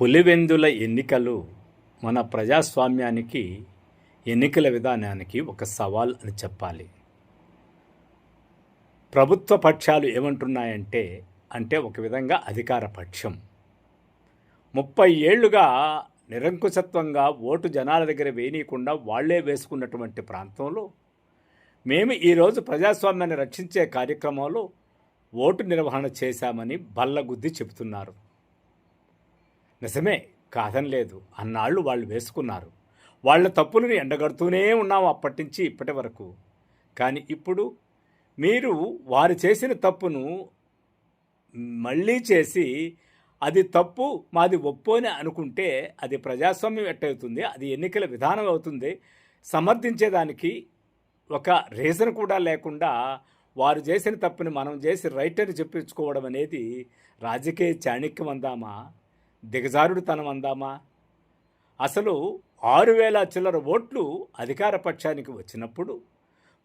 పులివెందుల ఎన్నికలు మన ప్రజాస్వామ్యానికి ఎన్నికల విధానానికి ఒక సవాల్ అని చెప్పాలి. ప్రభుత్వ పక్షాలు ఏమంటున్నాయంటే అంటే ఒక విధంగా అధికార పక్షం. ముప్పై ఏళ్ళుగా నిరంకుశత్వంగా ఓటు జనాల దగ్గర వేయనీయకుండా వాళ్ళే వేసుకున్నటువంటి ప్రాంతంలో మేము ఈరోజు ప్రజాస్వామ్యాన్ని రక్షించే కార్యక్రమంలో ఓటు నిర్వహణ చేశామని బల్లగుద్ది చెబుతున్నారు. నిజమే కాదనలేదు అన్నాళ్ళు వాళ్ళు వేసుకున్నారు. వాళ్ళ తప్పులను ఎండగడుతూనే ఉన్నాము అప్పటి నుంచి ఇప్పటి వరకు. కానీ ఇప్పుడు మీరు వారు చేసిన తప్పును మళ్ళీ చేసి అది తప్పు మాది ఒప్పు అని అనుకుంటే అది ప్రజాస్వామ్యం ఎట్టవుతుంది అది ఎన్నికల విధానం అవుతుంది. సమర్థించేదానికి ఒక రీజన్ కూడా లేకుండా వారు చేసిన తప్పుని మనం చేసి రైట్ అని చెప్పించుకోవడం అనేది రాజకీయ చాణక్యం అందామా? దిగజారుడుతనం అందామా అసలు ఆరు వేల చిల్లర ఓట్లు అధికార పక్షానికి వచ్చినప్పుడు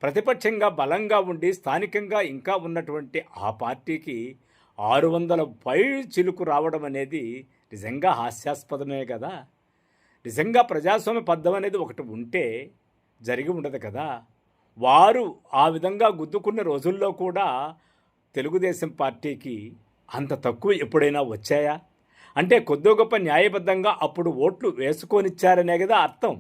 ప్రతిపక్షంగా బలంగా ఉండి స్థానికంగా ఇంకా ఉన్నటువంటి ఆ పార్టీకి ఆరు వందల పై చిలుకు రావడం అనేది నిజంగా హాస్యాస్పదమే కదా. నిజంగా ప్రజాస్వామ్య పద్ధం అనేది ఒకటి ఉంటే జరిగి ఉండదు కదా. వారు ఆ విధంగా గుద్దుకున్న రోజుల్లో కూడా తెలుగుదేశం పార్టీకి అంత తక్కువ ఎప్పుడైనా వచ్చాయా? అంటే కొద్దో గొప్ప న్యాయబద్ధంగా అప్పుడు ఓట్లు వేసుకొనిచ్చారనే కదా అర్థం.